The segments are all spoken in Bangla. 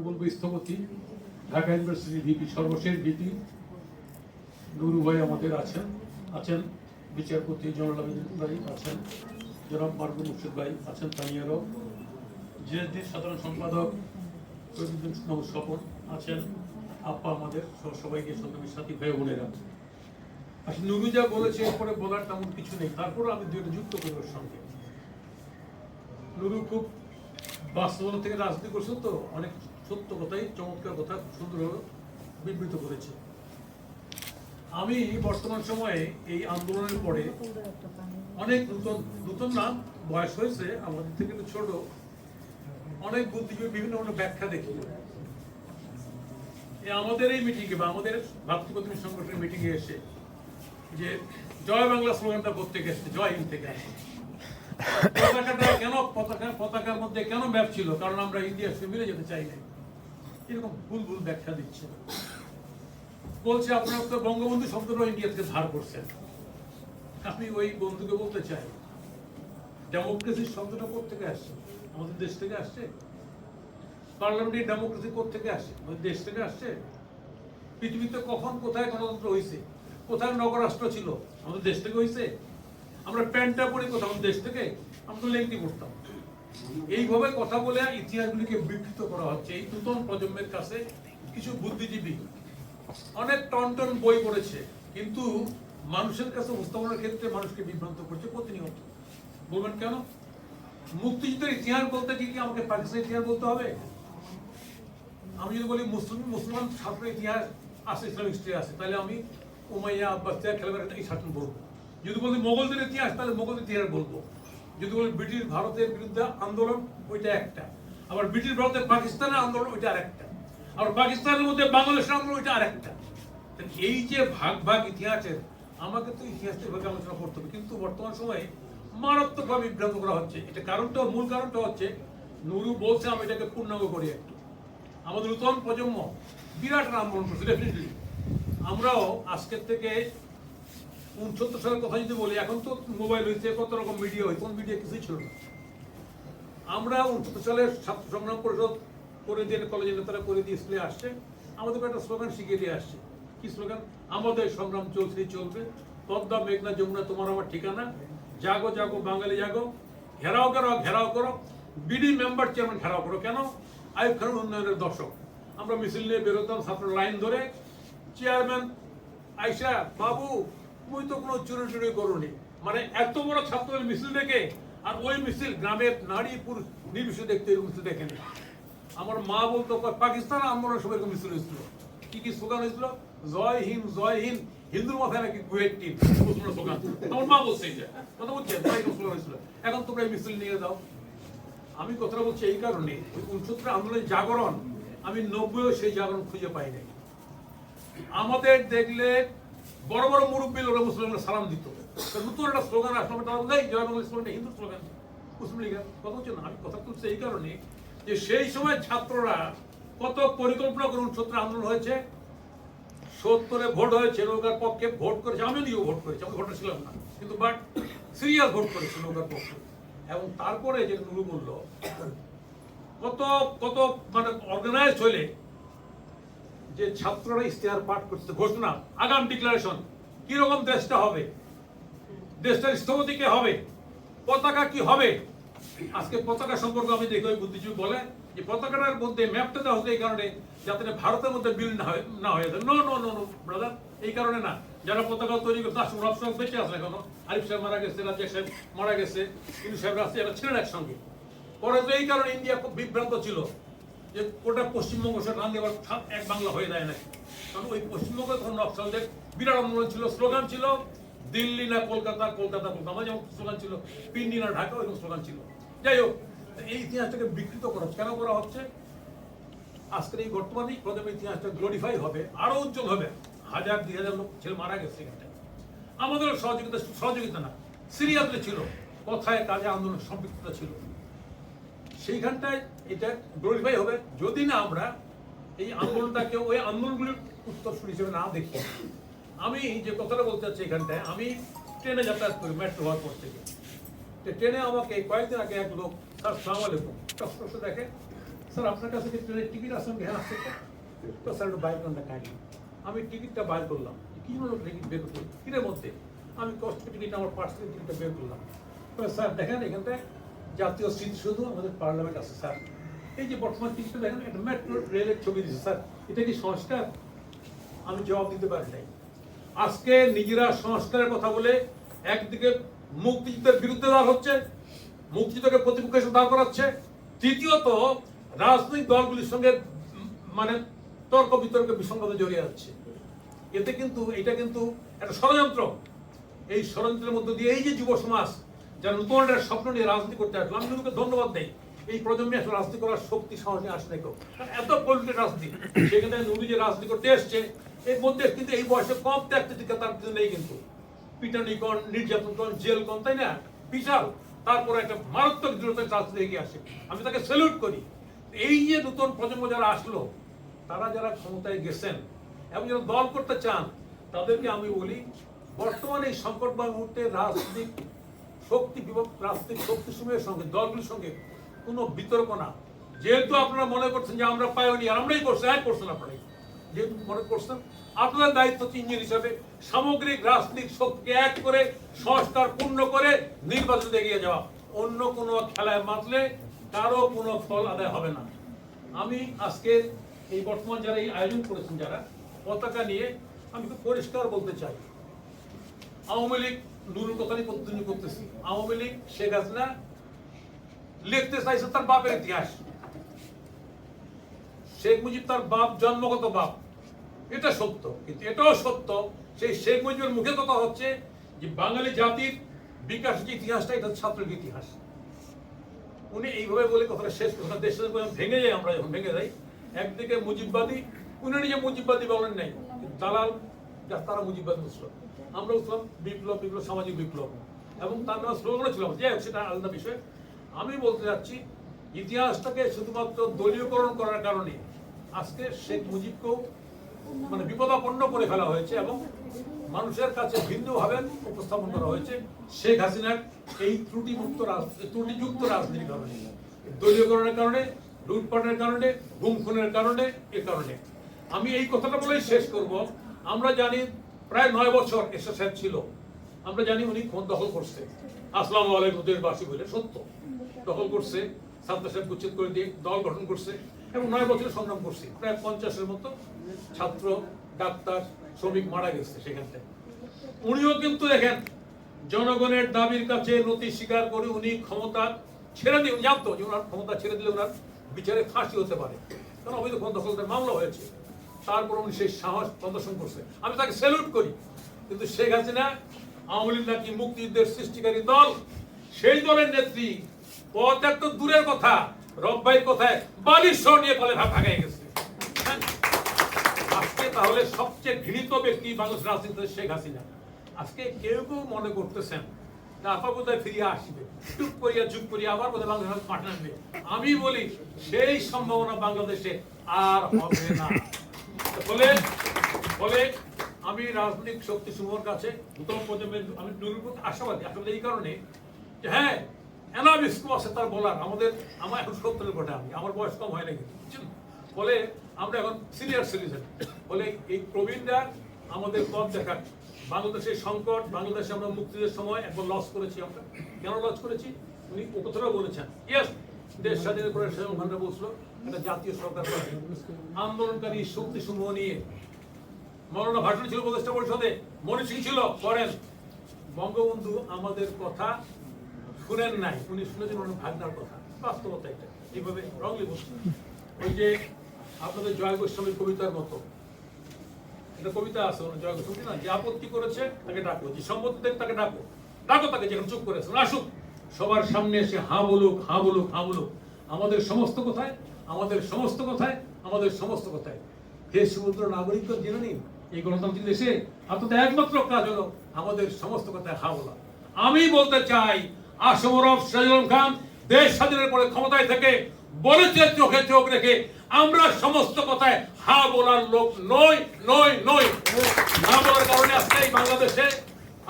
আমি বলব স্থপতি, ঢাকা ইউনিভার্সিটি ভিপি সর্বশেষ ভিপি নুরু ভাই আমাদের আছেন আছেন বিচারপতি আবেদিন ভাই, আছেন জনাব মারুফ মুর্শিদ ভাই, আছেন তানিয়ারও জিএসডির সাধারণ সম্পাদক নব স্বপন আছেন, আপা আমাদের সবাইকে সঙ্গে সাথী ভাই বোনেরা। আসলে নুরু যা বলেছে, এরপরে বলার তেমন কিছু নেই। তারপরে আমি দুটো যুক্ত করি ওর সঙ্গে। নুরু খুব বাস্তবতা থেকে রাজনীতি করছে তো, অনেক সত্য কথাই, চমৎকার কথা সুন্দরভাবে বিবৃত করেছে। আমি বর্তমান সময়ে এই আন্দোলনের পরে অনেক নতুন নতুন নাম বয়স হয়েছে আমাদের থেকে ছোট, অনেক বুদ্ধিজীবী বিভিন্ন ধরনের ব্যাখ্যা দেখি। আমাদের এই মিটিংয়ে বা আমাদের ভাতৃপ্রতিম সংগঠনের মিটিংয়ে এসে যে জয় বাংলা স্লোগানটা করতে গেছে জয় হিন্দ থেকে পতাকাটা কেন, পতাকা, পতাকার মধ্যে কেন ব্যাপ ছিল? কারণ আমরা ইন্ডিয়ার মিলে যেতে চাই নাই। এরকম ভুল ভুল ব্যাখ্যা দিচ্ছে। বলছে, আপনার তো বঙ্গবন্ধু শব্দটা ইন্ডিয়া ধার করছেন। আমি ওই বন্ধুকে বলতে চাই, ডেমোক্রেসির শব্দটা থেকে আসছে? আমাদের দেশ থেকে আসছে? পার্লামেন্টের ডেমোক্রেসি থেকে আসছে? আমাদের দেশ থেকে আসছে? পৃথিবীতে কখন কোথায় গণতন্ত্র হয়েছে কোথায় নগরাষ্ট্র ছিল? আমাদের দেশ থেকে হয়েছে আমরা প্যান্টটা পরি কোথাও দেশ থেকে? আমরা লেংটি পড়তাম। এইভাবে কথা বলে ইতিহাসগুলিকে বিকৃত করা হচ্ছে। এই নতুন প্রজন্মের কাছে কিছু বুদ্ধিজীবী অনেক টন টন বই পড়েছে, কিন্তু মানুষের কাছে উপস্থাপনের ক্ষেত্রে মানুষকে বিভ্রান্ত করছে প্রতিনিয়ত। বলবেন কেন? মুক্তিযুদ্ধের ইতিহাস বলতে কি আমাকে পাকিস্তানের ইতিহাস বলতে হবে? আমি যদি বলি মুসলিম, মুসলমান ছাত্র ইতিহাস আছে, ইসলামিক হিস্ট্রি আছে, তাহলে আমি উমাইয়া, আব্বাসিয়া খেলবার এই শাসন বলব। যদি বলি মোগলদের ইতিহাস, তাহলে মোগলদের ইতিহাস বলব। যদি ব্রিটিশ ভারতের বিরুদ্ধে আন্দোলন, ওইটা একটা। আবার ব্রিটিশ ভারতের পাকিস্তানের আন্দোলন, ওইটা আরেকটা। আবার পাকিস্তানের মধ্যে বাংলাদেশের আন্দোলন, ওইটা আরেকটা। এই যে ভাগ ভাগ ইতিহাসের, আমাকে তো ইতিহাসের ভাগে আলোচনা করতে হবে। কিন্তু বর্তমান সময়ে মারাত্মকভাবে বিভ্রান্ত করা হচ্ছে। এটা কারণটা, মূল কারণটা হচ্ছে, নুরু বলছে আমি এটাকে পূর্ণাঙ্গ করি একটু। আমাদের নূতন প্রজন্ম বিরাট আন্দোলন করছে ডেফিনেটলি আমরাও আজকের থেকে উনসত্তর সালের কথা যদি বলি, এখন তো মোবাইল হয়েছে, কত রকম মিডিয়া হয়েছে, কোন মিডিয়া কিছুই ছিল না। আমরা উনসত্তর সালে ছাত্র সংগ্রাম পরিষদ করে দিয়ে কলেজের নেতারা করে দিয়ে স্কুলে আসছে। আমাদের একটা স্লোগান শিখিয়ে দিয়ে আসছে। কি স্লোগান আমাদের সংগ্রাম চলছে, চলবে। পদ্মা, মেঘনা, যমুনা, তোমার আমার ঠিকানা। জাগো জাগো, বাঙালি জাগো। ঘেরাও করো ঘেরাও করো। বিডি মেম্বার চেয়ারম্যান ঘেরাও করো। কেন? আয়ুব খান উন্নয়নের দর্শক। আমরা মিছিল নিয়ে বেরোতাম, ছাত্র লাইন ধরে। চেয়ারম্যান আইসা বাবু তুমি তো কোনো চুরি টুরি করোনি। মানে এত বড় ছাত্রদের মিছিল দেখে, আর ওই মিছিল গ্রামের নারী পুরুষ নির্বিশেষে দেখতে এরকম মিছিল দেখেনি। আমার মা বলতো পাকিস্তান আন্দোলনের সময় এরকম মিছিল হয়েছিল। কি কি স্লোগান হয়েছিল? জয় হিন্দ জয় হিন্দ, হিন্দুর মাথায় নাকি কুয়েট টিম মুসলমান মা বলছে কথা বলছে? স্লোগান হয়েছিল। এখন তোমরা এই মিছিল নিয়ে দাও আমি কথাটা বলছি এই কারণে উনসত্তর আন্দোলনের জাগরণ আমি নব্বইও সেই জাগরণ খুঁজে পাই নাই। আমাদের দেখলে বড় বড় মুরব্বী লোকরা মুসলিমরা সালাম দিত। নতুন একটা স্লোগান আসলো তারা বলতে জয় বাংলা স্লোগানটা হিন্দু স্লোগান, মুসলিম লীগের। কথা হচ্ছে না, আমি কথা তুলছি এই কারণে যে সেই সময় ছাত্ররা কত পরিকল্পনা করে উনসত্তর আন্দোলন হয়েছে, সত্তরে ভোট হয়েছে, নৌকার পক্ষে ভোট করেছে আমি নিজেও ভোট করেছি, আমি ভোটার ছিলাম না, কিন্তু বাট সিরিয়াস ভোট করেছে নৌকার পক্ষে। এবং তারপরে যে নুরু বলল, কত কত মানে অর্গানাইজড হলে যে ছাত্ররা ইশতেহার পাঠ করছে, ঘোষণা, আগাম ডিক্লারেশন কীরকম দেশটা হবে? দেশটার স্থপতি কে হবে? পতাকা কি হবে? আজকে পতাকা সম্পর্কে আমি দেখি বুদ্ধিজীবী বলে যে পতাকাটার মধ্যে ম্যাপটা দেওয়া হতো এই কারণে, যাতে ভারতের মধ্যে বিল না হয়ে না হয়ে যায়। নো নো নো ব্রাদার এই কারণে না। যারা পতাকা তৈরি করতে সব সব বেঁচে আছে এখনও। আরিফ সাহেব মারা গেছে রাজ্জাক সাহেব মারা গেছে কিন্তু সাহেব আছে এরা ছিলেন একসঙ্গে। পরে তো এই কারণে ইন্ডিয়া খুব বিভ্রান্ত ছিল। যে গোটা পশ্চিমবঙ্গ সে রান দেওয়ার এক বাংলা হয়ে যায় নাকি? কারণ ওই পশ্চিমবঙ্গে তখন নকশালদের বিরাট আন্দোলন ছিল, স্লোগান ছিল, দিল্লি না কলকাতা কলকাতা কলকাতা, যেমন স্লোগান ছিল, পিন্ডি না ঢাকা, ওইরকম স্লোগান ছিল। যাই হোক এই ইতিহাসটাকে বিকৃত করা হচ্ছে। কেন করা হচ্ছে? আজকের এই বর্তমানে প্রথমে ইতিহাসটা গ্লোরিফাই হবে আরও উজ্জ্বল হবে। হাজার দুই হাজার লোক, ছেলে মারা গেছে এখানটায় আমাদের সহযোগিতা সহযোগিতা না। সিরিয়াসলি ছিল, কথায় কাজে আন্দোলন সম্পৃক্ততা ছিল। সেইখানটায় এটা গ্লোরিফাই হবে। যদি না আমরা এই আন্দোলনটাকে ওই আন্দোলনগুলির উত্তরসূরি হিসেবে না দেখি, আমি যে কথাটা বলতে চাচ্ছি এখানটায়, আমি ট্রেনে যাতায়াত করি মেট্রো হওয়ার পর থেকে। ট্রেনে আমাকে কয়েকদিন আগে এক লোক, স্যার সালাম আলাইকুম। টস দেখে, স্যার, আপনার কাছে কি ট্রেনের টিকিট আছে? হ্যাঁ আসছে তো? স্যার একটু বাইর করেন না আমি টিকিটটা বাইর করলাম। কি জন্য টিকিট বের করলাম কিনের মধ্যে? আমি কষ্ট টিকিট আমার পার্সেল টিকিটটা বের করলাম। তো স্যার দেখেন এখানটায় জাতীয় স্মৃতিসৌধ আমাদের পার্লামেন্ট আছে, স্যার। এই যে বর্তমান টিকিটটা দেখেন একটা মেট্রো রেলের ছবি দিচ্ছে স্যার। এটা কি সংস্কার? আমি জবাব দিতে পারি নাই। আজকে নিজেরা সংস্কারের কথা বলে একদিকে মুক্তিযুদ্ধের বিরুদ্ধে দাঁড় হচ্ছে, মুক্তিযুদ্ধকে প্রতিপক্ষ হিসেবে দাঁড় করাচ্ছে। তৃতীয়ত, রাজনৈতিক দলগুলির সঙ্গে মানে তর্ক বিতর্কে বিসঙ্গতা জড়িয়ে যাচ্ছে এতে কিন্তু, এটা কিন্তু একটা ষড়যন্ত্র। এই ষড়যন্ত্রের মধ্য দিয়ে এই যে যুব সমাজ যারা নতুন স্বপ্ন নিয়ে রাজনীতি করতে আসলো, আমি কিন্তু ধন্যবাদ দেই। এই প্রজন্মে আসলে রাজনীতি করার শক্তি নিয়ে আসলে কেউ। এত পলিটিক রাজনীতি, সেখানে নুরু যে রাজনীতি করতে এসছে, এর মধ্যে কিন্তু এই বয়সে কম ত্যাগতে টিকা তার কিন্তু নেই কিন্তু। পিটানি কন নির্যাতন কন জেল কন তাই না? বিশাল। তারপরে একটা মারাত্মক দৃঢ়তার রাজনীতি এগিয়ে আসে। আমি তাকে স্যালুট করি। এই যে নতুন প্রজন্ম যারা আসলো, তারা যারা ক্ষমতায় গেছেন এবং যারা দল করতে চান, তাদেরকে আমি বলি, বর্তমানে এই সংকটময় মুহূর্তে রাজনৈতিক শক্তি রাজনৈতিক শক্তি সমূহের সঙ্গে, দলগুলির সঙ্গে কোনো বিতর্ক না। যেহেতু আপনারা মনে করছেন যে আমরা পাইওনিয়ার আমরাই করছি এক করছেন আপনারাই। যেহেতু মনে করছেন, আপনাদের দায়িত্ব হচ্ছে ইঞ্জিন হিসাবে সামগ্রিক, রাজনৈতিক শক্তিকে এক করে, সংস্কার পূর্ণ করে নির্বাচনে এগিয়ে যাওয়া। অন্য কোনো খেলায় মাতলে কারও কোনো ফল আদায় হবে না। আমি আজকে এই বর্তমান যারা এই আয়োজন করেছেন যারা, পতাকা নিয়ে আমি খুব পরিষ্কার বলতে চাই। আওয়ামী লীগ কথাই কন্টিনিউ করতেছি। আওয়ামী লীগ, শেখ হাসিনা লিখতে চাইছে তার বাপের ইতিহাস। শেখ মুজিব তার বাপ, জন্মগত বাপ। এটা সত্য, কিন্তু এটাও সত্য, সেই শেখ মুজিবের মুখে কথা হচ্ছে যে বাঙালি জাতির বিকাশ যে ইতিহাসটা, এটা ছাত্রের ইতিহাস। উনি এইভাবে বলে কথাটা শেষ কথা দেশের ভেঙে যাই আমরা যখন ভেঙে যাই, একদিকে মুজিববাদী, উনি নিজে মুজিববাদী বলেন নাই দালাল তারা মুজিববাদী বুঝলো আমরা বুঝলাম বিপ্লব বিপ্লব, সামাজিক বিপ্লব। এবং তার নাম স্লোগানও ছিল। যে সেটা আলাদা বিষয়। আমি বলতে চাচ্ছি, ইতিহাসটাকে শুধুমাত্র দলীয়করণ করার কারণে আজকে শেখ মুজিবকেও মানে বিপদাপন্ন করে ফেলা হয়েছে এবং মানুষের কাছে ভিন্নভাবে উপস্থাপন করা হয়েছে শেখ হাসিনার এই ত্রুটিমুক্ত ত্রুটিযুক্ত রাজনীতির কারণে। দলীয়করণের কারণে, লুটপাটের কারণে গুম খুনের কারণে, এ কারণে। আমি এই কথাটা বলেই শেষ করব। আমরা জানি প্রায় নয় বছর এসে সাহেব ছিল। আমরা জানি উনি ক্ষমতা দখল করছে। আসসালাম আলাইকুম, দেশবাসী বলে, সত্য। দখল করছে, ছাত্র সাহেব উচ্ছেদ করে দিয়ে দল গঠন করছে এবং নয় বছরের সংগ্রাম করছে। প্রায় পঞ্চাশের মতো ছাত্র, ডাক্তার, শ্রমিক মারা গেছে সেখান থেকে। উনিও কিন্তু দেখেন, জনগণের দাবির কাছে নতি স্বীকার করে উনি ক্ষমতা ছেড়ে দিয়ে জানতো যে ওনার ক্ষমতা ছেড়ে দিলে ওনার বিচারে ফাঁসি হতে পারে। কারণ অবৈধ ক্ষমতা মামলা হয়েছে। তারপর উনি সেই সাহস প্রদর্শন করছে। আমি তাকে স্যালুট করি। কিন্তু শেখ হাসিনা, আওয়ামী লীগ নাকি মুক্তিযুদ্ধের সৃষ্টিকারী দল, সেই দলের নেত্রী, পথ এক তো দূরের কথা রব্বাইয়ের কথায়? বালিশ শো নিয়ে কলে ভাগাই গেছে। হ্যাঁ? আজকে তাহলে সবচেয়ে ঘৃণিত ব্যক্তি বাংলাদেশ রাজনীতিতে শেখ হাসিনা। আজকে কেউ কেউ মনে করতেছেন আপা বোধহয় ফিরিয়ে আসবে? চুপ করিয়া চুপ করিয়া আবার বোধহয় বাংলাদেশ মাঠে নামবে আমি বলি, সেই সম্ভাবনা বাংলাদেশে আর হবে না। আমি রাজনৈতিক শক্তি সমূহের কাছে নতুন প্রজন্মের, আমি আশাবাদী আশাবাদী এই কারণে যে হ্যাঁ আছে তার বলার, আমাদের, আমার এখন সত্তরের ঘটে আমি, আমার বয়স কম হয় না কিন্তু? ফলে আমরা এখন সিনিয়র সিটিজেন। ফলে এই প্রবীণরা আমাদের পথ দেখার বাংলাদেশের সংকট, বাংলাদেশে আমরা মুক্তিদের সময় একবার লস করেছি আমরা। কেন লস করেছি? উনি ও কথাটাও বলেছেন। ইয়েস দেশ স্বাধীনের পরে ওখানে বলছিল একটা জাতীয় সরকার। আন্দোলনকারী শক্তি সমূহ নিয়ে। মৌলানা ভাষণ ছিল উপদেষ্টা পরিষদে মনি সিং ছিল, করেন। বঙ্গবন্ধু আমাদের কথা শুনেন নাই, উনি শুনেছেন ওনার ভাগনার কথা। বাস্তবতা এটা, এইভাবে রংলি বলছেন। ওই যে আপনাদের জয় গোস্বামীর কবিতার মতো। এটা কবিতা আছে জয় গোস্বামী, না, যে আপত্তি করেছে, তাকে ডাকো। যে সম্মতি তাকে ডাকো। ডাকো তাকে যেখানে চুপ করেছে আসুক। সবার সামনে এসে হাঁ বলুক হাঁ বলুক হাঁ বলুক। আমাদের সমস্ত কথায়, আমাদের সমস্ত কথায়, আমাদের সমস্ত কথায়। হে নাগরিক, জেনে নিন, এই গণতান্ত্রিক দেশে আপনাদের একমাত্র কাজ হলো আমাদের সমস্ত কথায় হা বলা। আমি বলতে চাই আসমরফ শাহজালাম খান, দেশ স্বাধীনের পরে ক্ষমতায় থেকে বলেছে চোখে চোখ রেখে, আমরা সমস্ত কথায় হা বলার লোক নই নই নই। না বলার কারণে আজকে এই বাংলাদেশে,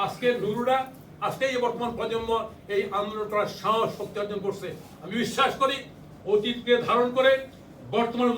আজকে নুরুরা আজকে এই বর্তমান প্রজন্ম এই আন্দোলন করার সাহস শক্তি অর্জন করছে। আমি বিশ্বাস করি অতীতকে ধারণ করে বর্তমান